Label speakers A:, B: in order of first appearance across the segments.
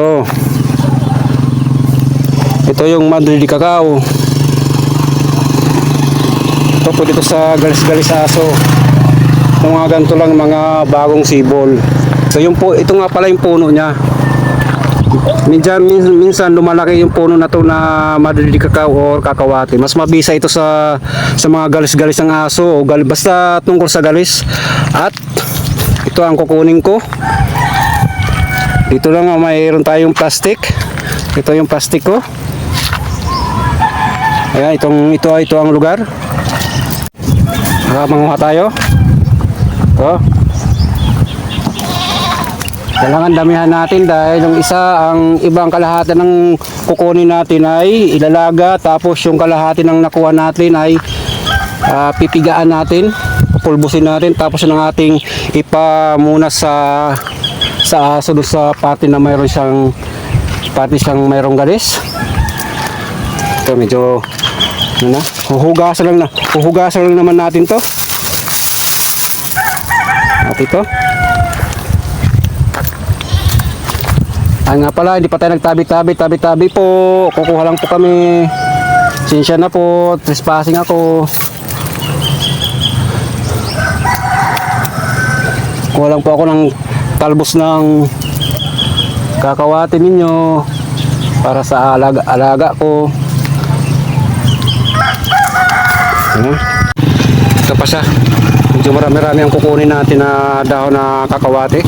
A: Ito. Ito yung Madrid Cacao. Ito po dito sa galis-galis aso. Yung mga ganito lang mga bagong sibol. So yung po, ito nga pala yung puno niya. Minsan, minsan, minsan lumalaki yung puno na to na Madrid Cacao or kakawati. Mas mabisa ito sa sa mga galis-galis ng aso o gal, basta tungkol sa galis. At ito ang kukunin ko. Dito lang ah, mayroon tayong plastic. Ito yung plastic ko. Ayan, itong ito ito ang lugar. Baka manguha tayo. Ito. Kailangan damihan natin dahil yung isa ang ibang kalahati ng kukunin natin ay ilalaga tapos yung kalahati ng nakuha natin ay ah, pipigaan natin, pupulbusin natin tapos yung ating ipamuna sa sa aso sa parte na mayroon siyang parte siyang mayroong galis. Ito medyo ano na, huhugasan lang na, huhugasan lang naman natin to. At ito. Ah nga pala, hindi pa tayo nagtabi-tabi, tabi-tabi po. Kukuha lang po kami. Sinsya na po, trespassing ako. Kuha lang po ako ng talbos ng kakawati ninyo para sa alaga, alaga ko. Ayan. Ito pa siya. Medyo marami-rami ang kukunin natin na dahon na kakawati.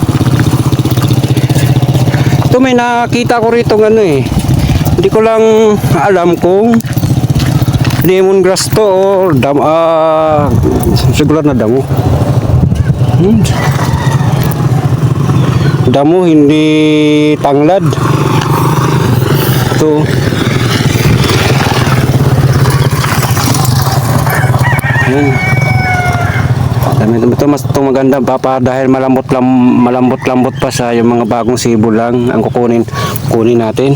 A: Ito may nakita ko rito ng ano eh. Hindi ko lang alam kung lemongrass to or dam ah siguro na damo. Hmm. Damo hindi tanglad. Ito. Yan. Dami ito mas ito maganda papa dahil malambot lam, malambot lambot pa siya yung mga bagong sibol lang ang kukunin kunin natin.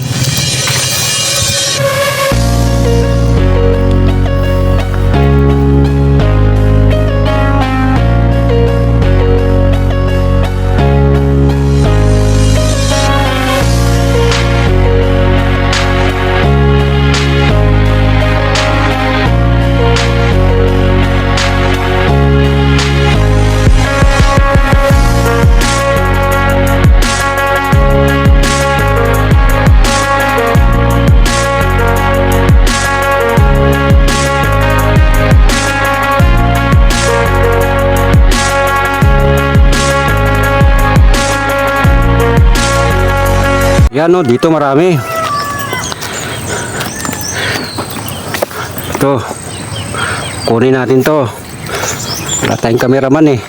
A: Yan o, dito marami. Ito. Kunin natin to. Wala tayong cameraman eh.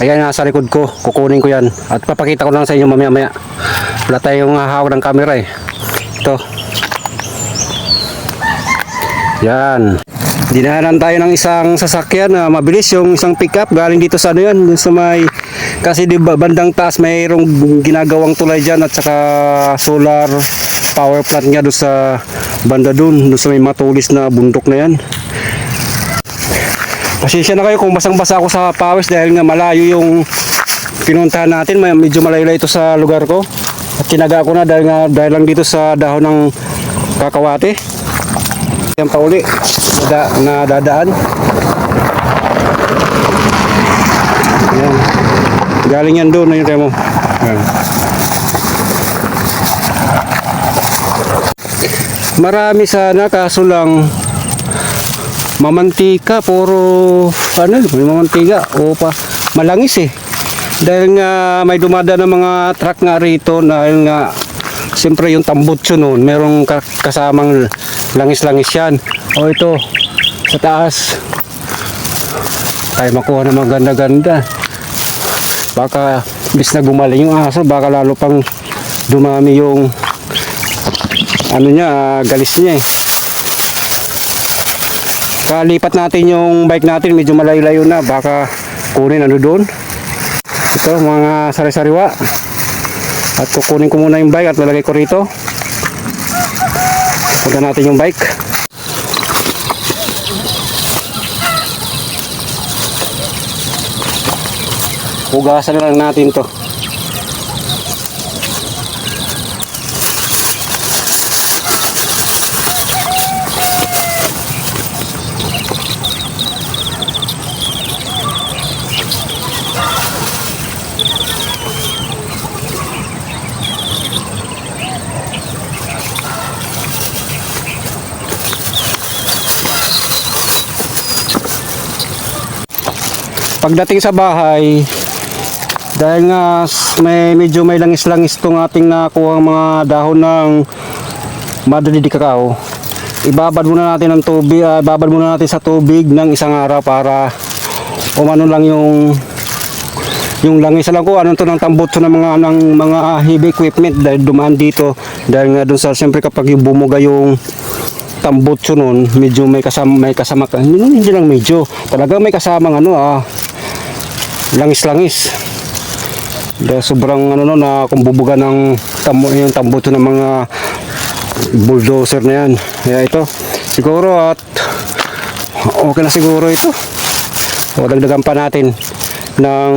A: Ayan nasa likod ko. Kukunin ko yan. At papakita ko lang sa inyo mamaya maya. Wala tayong hawak ng camera eh. Ito. Yan. Dinahanan tayo ng isang sasakyan na mabilis yung isang pickup galing dito sa ano yan sa may kasi di ba bandang taas mayroong ginagawang tulay diyan at saka solar power plant nga doon sa banda doon doon sa may matulis na bundok na yan Pasensya na kayo kung basang-basa ako sa pawis dahil nga malayo yung pinuntahan natin. May, medyo malayo ito sa lugar ko. At tinaga ko na dahil, nga, dahil lang dito sa dahon ng kakawate. Yan pa uli na, na dadaan. Yan. Galing yan doon. Ayun tayo mo. Yan. Marami sana kaso lang mamantika puro ano may mamantika o pa malangis eh dahil nga may dumada ng mga truck nga rito dahil nga siyempre yung tambutso noon merong ka- kasamang langis-langis yan o ito sa taas tayo makuha ng maganda-ganda baka bis na gumaling yung aso baka lalo pang dumami yung ano niya ah, galis niya eh Kalipat natin yung bike natin, medyo malayo-layo na. Baka kunin ano doon. Ito, mga sari-sariwa. At kukunin ko muna yung bike at lalagay ko rito. Punta natin yung bike. hugasan lang natin to. Pagdating sa bahay dahil nga may medyo may langis-langis tong ating nakuha mga dahon ng Madre de Cacao, ibabad muna natin ng tubig, ah, ibabad muna natin sa tubig ng isang araw para umano lang yung yung langis. Lang ko ano to ng tambutso ng mga ng mga heavy equipment dahil dumaan dito. Dahil nga dun sa siyempre kapag yung bumuga yung tambutso nun medyo may kasama may kasama ka hindi, lang medyo talaga may kasamang ano ah langis-langis dahil sobrang ano no na kung bubuga ng tam, yung tambutso ng mga bulldozer na yan kaya ito siguro at okay na siguro ito o dagdagan pa natin ng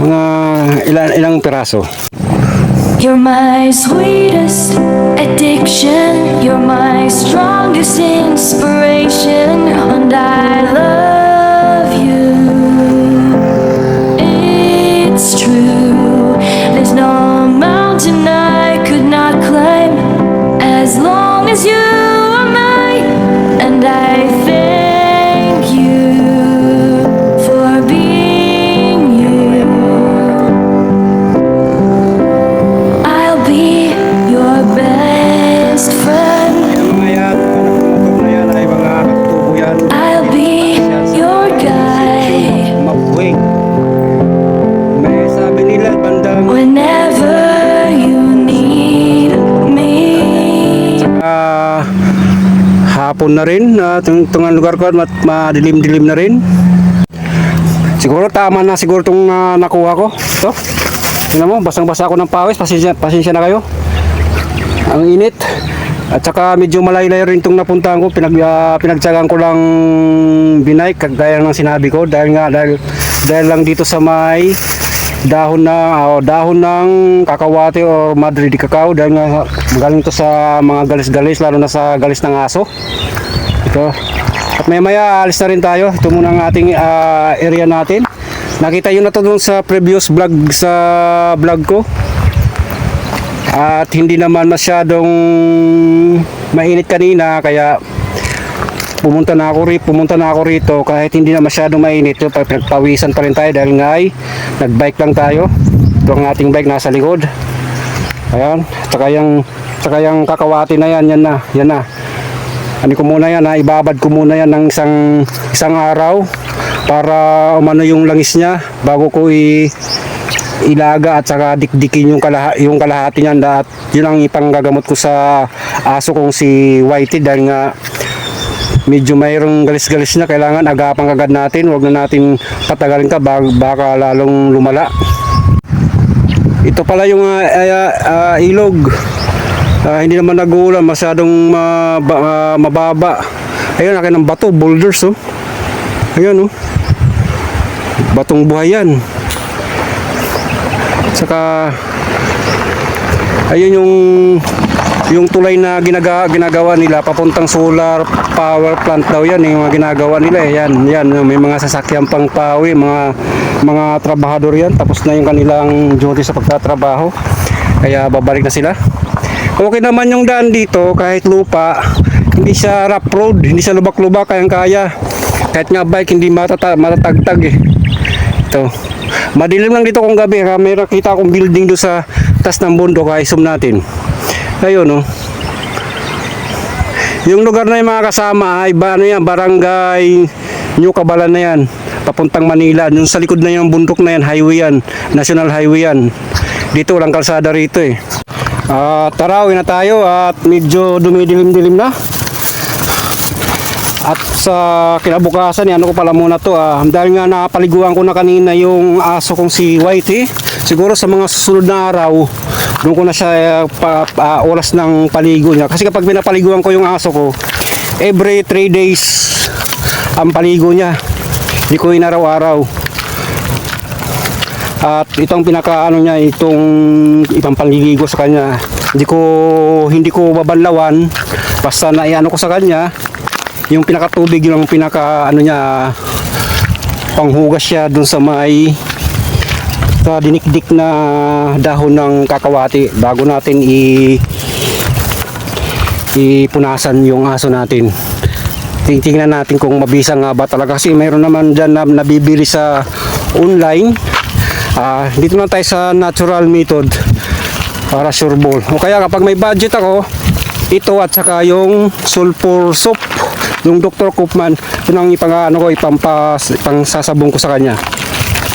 A: mga ilan, ilang piraso
B: You're my sweetest addiction. You're my strongest inspiration. And I love mountain I
A: hapon na rin uh, itong, lugar ko at madilim-dilim na rin. Siguro tama na siguro itong ah, nakuha ko. Ito tingnan mo basang-basa ako ng pawis pasensya, pasensya na kayo. Ang init. At saka medyo malayo-layo rin itong napuntahan ko. Pinag, ah, pinagtsagaan ko lang binay kagaya ng sinabi ko. Dahil nga dahil, dahil lang dito sa may dahon na o dahon ng kakawate o madre de cacao dahil nga magaling to sa mga galis-galis lalo na sa galis ng aso. Ito. At maya maya alis na rin tayo. Ito muna ang ating ah, area natin. Nakita yun na to dun sa previous vlog sa vlog ko. At hindi naman masyadong mainit kanina kaya pumunta na ako rito, pumunta na ako rito kahit hindi na masyadong mainit, pinagpawisan pa rin tayo dahil nga ay nagbike lang tayo. Ito ang ating bike nasa likod. Ayan, tsaka yung, tsaka yung kakawati na yan, yan na, yan na. Ano ko muna yan, ha? ibabad ko muna yan ng isang, isang araw para umano yung langis niya bago ko i ilaga at saka dikdikin yung, kalaha, yung kalahati niyan at yun ang ipanggagamot ko sa aso kong si Whitey dahil nga medyo mayroong galis-galis na kailangan agapan kagad natin. Huwag na natin patagalin ka baka, lalong lumala. Ito pala yung ah, ah, ah, ilog. Ah, hindi naman nag-uulan masyadong maba- ah, mababa. Ayun akin ng bato boulders oh. Ayun oh. Batong buhay yan. Saka ayun yung yung tulay na ginaga, ginagawa nila papuntang solar power plant daw yan yung mga ginagawa nila eh. yan yan may mga sasakyan pang pawi mga mga trabahador yan tapos na yung kanilang duty sa pagtatrabaho kaya babalik na sila okay naman yung daan dito kahit lupa hindi siya rough road hindi siya lubak-lubak kayang kaya kahit nga bike hindi matata matatagtag eh ito. Madilim lang dito kung gabi. Ha? May nakita akong building doon sa tas ng bundok. Ha? Zoom natin. Ayun, oh. Yung lugar na yung mga kasama ay ba, ano yan, barangay New Cabalan na yan. Papuntang Manila. Yung sa likod na yung bundok na yan, highway yan. National highway yan. Dito walang kalsada rito eh. Ah, tara, uwi na tayo at medyo dumidilim-dilim na. At sa kinabukasan, ano ko pala muna to ah, dahil nga napaliguan ko na kanina yung aso kong si Whitey. Siguro sa mga susunod na araw, doon ko na siya eh, pa, pa- oras ng paligo niya. Kasi kapag pinapaliguan ko yung aso ko, every 3 days ang paligo niya. Hindi ko inaraw-araw. At itong pinaka ano niya, itong ibang panliligo sa kanya. Hindi ko hindi ko babanlawan basta na iano ko sa kanya yung pinakatubig yung pinaka ano niya panghugas siya dun sa may sa dinikdik na dahon ng kakawati bago natin i ipunasan yung aso natin Titingnan natin kung mabisa nga ba talaga kasi mayroon naman dyan na nabibili sa online. Ah, dito na tayo sa natural method para sure ball. O kaya kapag may budget ako, ito at saka yung sulfur soap, yung Dr. Koopman, yun ang ipang, ano ko, ipampas, ipang sasabong ko sa kanya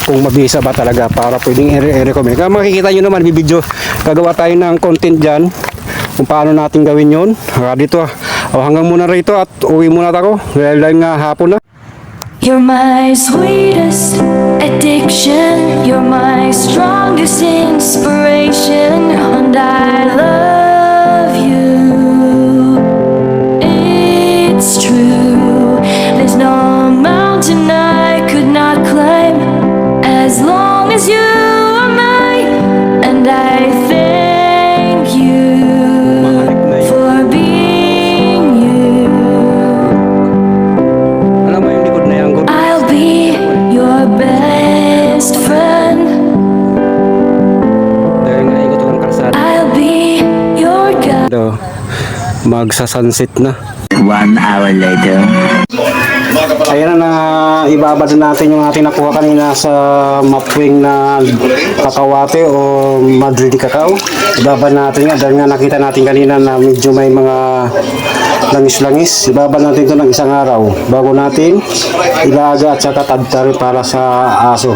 A: kung mabisa ba talaga para pwedeng i-recommend. Kaya makikita nyo naman, bibidyo, gagawa tayo ng content dyan kung paano natin gawin yun. Ah, dito, oh, hanggang muna rito at uwi muna ako dahil dahil nga hapon na.
B: You're my sweetest addiction. You're my strongest inspiration. And I love you. It's true. There's no mountain I as you are mine. And I thank you for being you. I'll be your best friend. I'll be your guide.
A: Magsa-sunset na.
C: One hour later.
A: Ayan na, ibabad na natin yung ating nakuha kanina sa mapwing na kakawate o Madrid cacao. Ibabad natin nga dahil nga nakita natin kanina na medyo may mga langis-langis. Ibabad natin ito ng isang araw bago natin ilaga at saka tadtari para sa aso.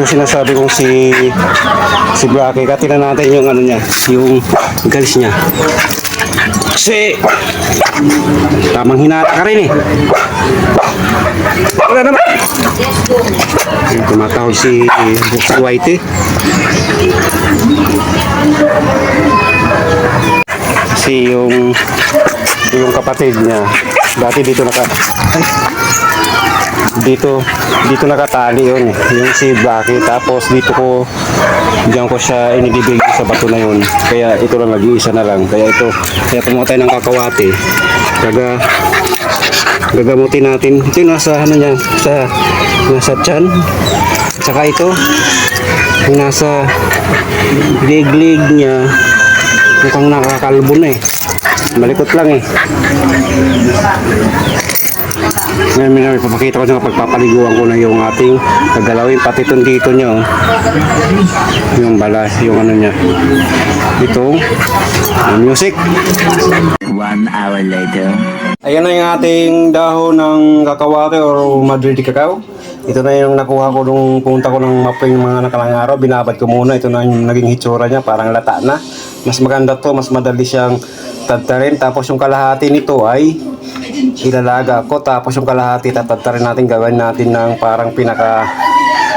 A: Ito sinasabi kong si si Blackie. Katina natin yung ano niya, yung galis niya. Kasi tamang hinata ka rin eh. Wala naman. Yung tumatawag si Brooks White eh. Kasi yung yung kapatid niya dati dito naka ay, dito dito nakatali yun eh. Yung si Blackie. Tapos dito ko diyan ko siya inilibig sa bato na yun. Kaya ito lang nag-iisa na lang. Kaya ito kaya kumuha tayo ng kakawate gaga gagamutin natin. Ito yung nasa ano niya sa nasa chan tsaka ito yung nasa liglig niya mukhang nakakalbo na eh. Malikot lang eh ngayon may ipapakita ko sa pagpapaliguan ko na yung ating gagalawin pati itong dito niya oh. yung bala yung ano niya itong music
C: One hour later.
A: Ayan na yung ating dahon ng kakawate or Madrid cacao. Ito na yung nakuha ko nung punta ko ng maping mga nakalang araw. Binabad ko muna. Ito na yung naging hitsura niya. Parang lata na. Mas maganda to. Mas madali siyang tadtarin. Tapos yung kalahati nito ay ilalaga ko. Tapos yung kalahati tatadtarin natin. Gawin natin ng parang pinaka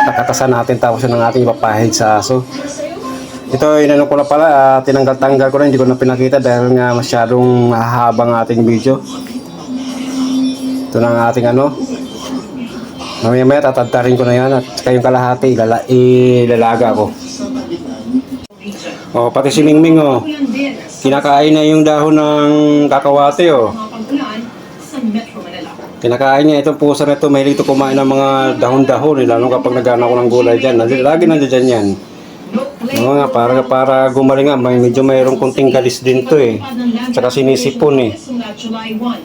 A: nakatasan natin. Tapos yun ang ating ipapahid sa aso. Ito, inano ko na pala, ah, tinanggal-tanggal ko na, hindi ko na pinakita dahil nga masyadong hahabang ating video. Ito na ang ating ano. Mamaya maya tatadtarin ko na yan at kayong kalahati, ilala, ilalaga ko. Oh, pati si Mingming oh. Kinakain na yung dahon ng kakawate oh. Kinakain niya itong pusa na ito, mahilig ito kumain ng mga dahon-dahon, eh, lalo kapag nagana ko ng gulay dyan. Lagi, lagi nandiyan yan. Oo nga, para, para gumaling nga, may, medyo mayroong kunting galis din to eh. Tsaka sinisipon eh.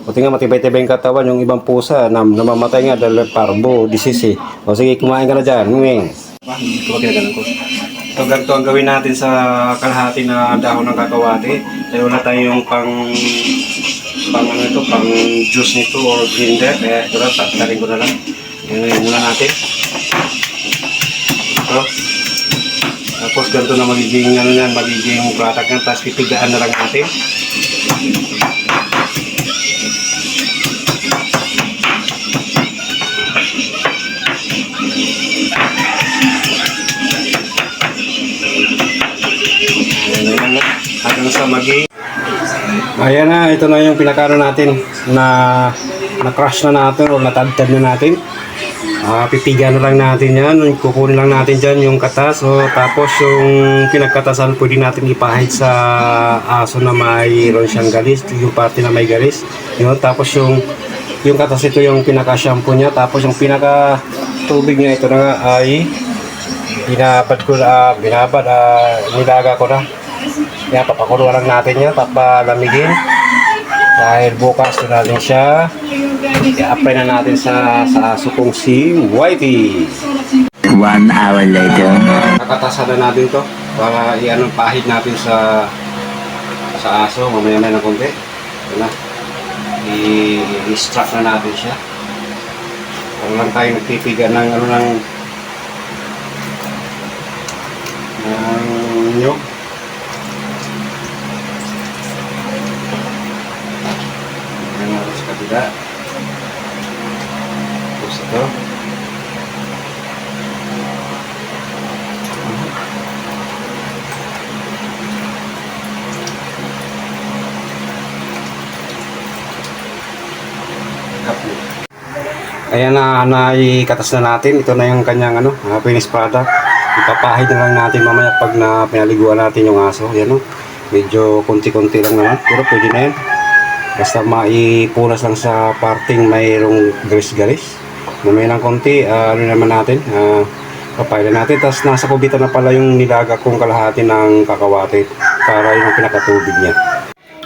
A: Buti nga matibay-tibay yung katawan, yung ibang pusa, na, namamatay nga dahil parbo, disease eh. O sige, kumain ka na dyan, ngwing. Ito ba kinagalan ko? Ito ganito ang gawin natin sa kalahati na dahon ng kakawate. Dahil wala tayong pang pang ano ito, pang juice nito or blender. Kaya ito lang, tatarin ko na lang. Yan muna natin. Ito. Tapos ganito na magiging ano yan, magiging product yan. Tapos pipigaan na lang natin. Ayan na, ito na yung pinakano natin na na-crush na natin o natagtad na natin. Ah, pipigan na lang natin yan. Kukunin lang natin dyan yung katas. So, tapos yung pinagkatasan, pwede natin ipahid sa aso na mayroon siyang galis. Yung parte na may galis. Yun. Tapos yung yung katas ito yung pinaka-shampoo niya. Tapos yung pinaka-tubig niya ito na ay binabad ko na, binabad, ah, nilaga ko na. Yan, papakulo lang natin yan, papalamigin. Dahil bukas na natin siya i-apply na natin sa sa aso kong si Whitey.
C: One hour later.
A: Kakatasan na natin to para i-ano pahid natin sa sa aso mamaya na ng konti. Ito na. I- I-strap na natin siya. Para lang tayo nagpipigan ng ano ng ng nyog. Ayan natin sa kabila. Ito. Ayan na, naikatas na natin. Ito na yung kanyang ano, finished product. Ipapahid na lang natin mamaya pag na pinaliguan natin yung aso. Yan o. Medyo konti-konti lang naman. Pero pwede na yan. Basta maipunas lang sa parting mayroong galis-galis. Mamaya ng konti, ah, ano naman natin, uh, papahid na natin. Tapos nasa kubitan na pala yung nilaga kong kalahati ng kakawate para yung pinakatubig niya.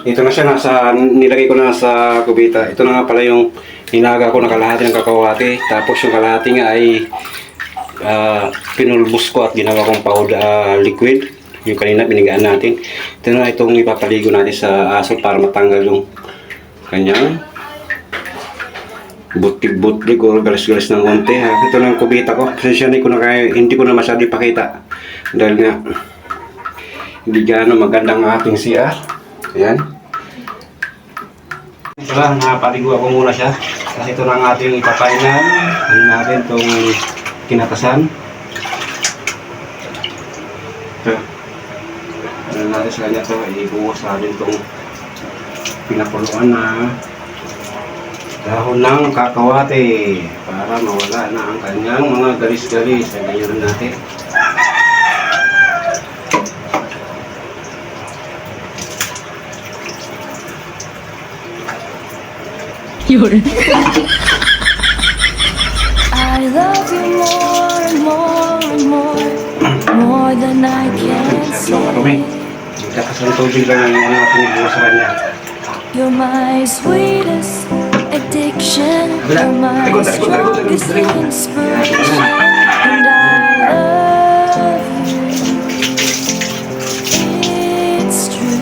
A: Ito na siya, nasa, nilagay ko na sa kubita. Ito na nga pala yung hinaga ko na kalahati ng kakawate. Tapos yung kalahati nga ay ah, pinulbos ko at ginawa kong powder ah, liquid. Yung kanina binigaan natin. Ito na itong ipapaligo natin sa aso para matanggal yung kanyang butig-butig o galis-galis ng konti. Ha. Ito na yung kubita ko. Pasensya na ko na kaya, hindi ko na masyado ipakita. Dahil nga, hindi gaano magandang ating CR. Ayan. Ito lang, napaligo ako muna siya. Kasi ito na ang ating ipapainan. Ano natin itong kinatasan. Ito. Ano natin sa kanya ito, ibuhos natin itong pinakuluan na dahon ng kakawate para mawala na ang kanyang mga galis-galis. Ang ganyan natin.
B: I love you more and more and more, more than I can say.
A: Kakasang tubig lang ang ating ibuhos sa kanya.
B: You're my sweetest addiction. You're my strongest inspiration. And I love you. It's true.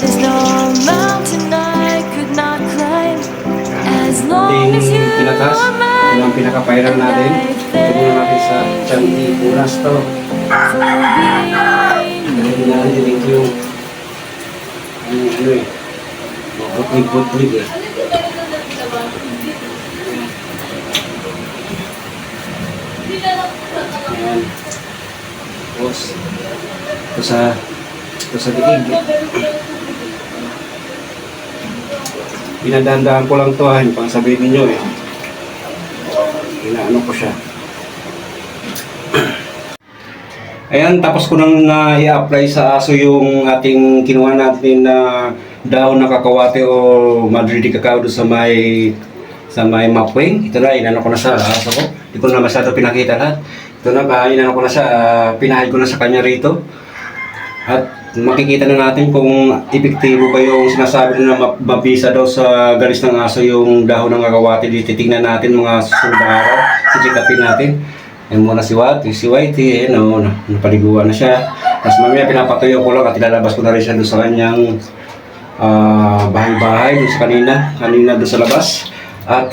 B: There's no mountain I could not climb as long as you
A: pinatas.
B: are mine.
A: pinaka-viral natin. Muna natin sa isang ipunas to. Dahil narinig ko yung yung ano eh. Butlig-butlig eh. Ayan. Tapos, ito sa, ito sa diig. Pinadandaan ko lang to ha, pang sabihin ninyo eh. Inaano ko siya. Ayan, tapos ko nang na i-apply sa aso yung ating kinuha natin na daon na kakawate o madridi cacao sa may sa may mapwing. Ito na, inano ko na sa aso ko. Hindi ko na masyado pinakita lahat. Ito na, ba, inano ko na siya, uh, pinahid ko na sa kanya rito. At makikita na natin kung epektibo ba yung sinasabi na mabisa daw sa galis ng aso yung dahon ng kakawate. Dito titignan natin mga susunod araw. Sisikapin natin. Yan muna si Wati, si Whitey, eh, no, na, napaliguan na siya. Tapos mamaya pinapatuyo ko lang at ilalabas ko na rin siya doon sa kanyang ah, bahay-bahay, doon sa kanina, kanina doon sa labas. At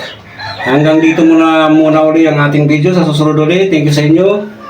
A: hanggang dito muna muna uli ang ating video sa susunod uli. Thank you sa inyo.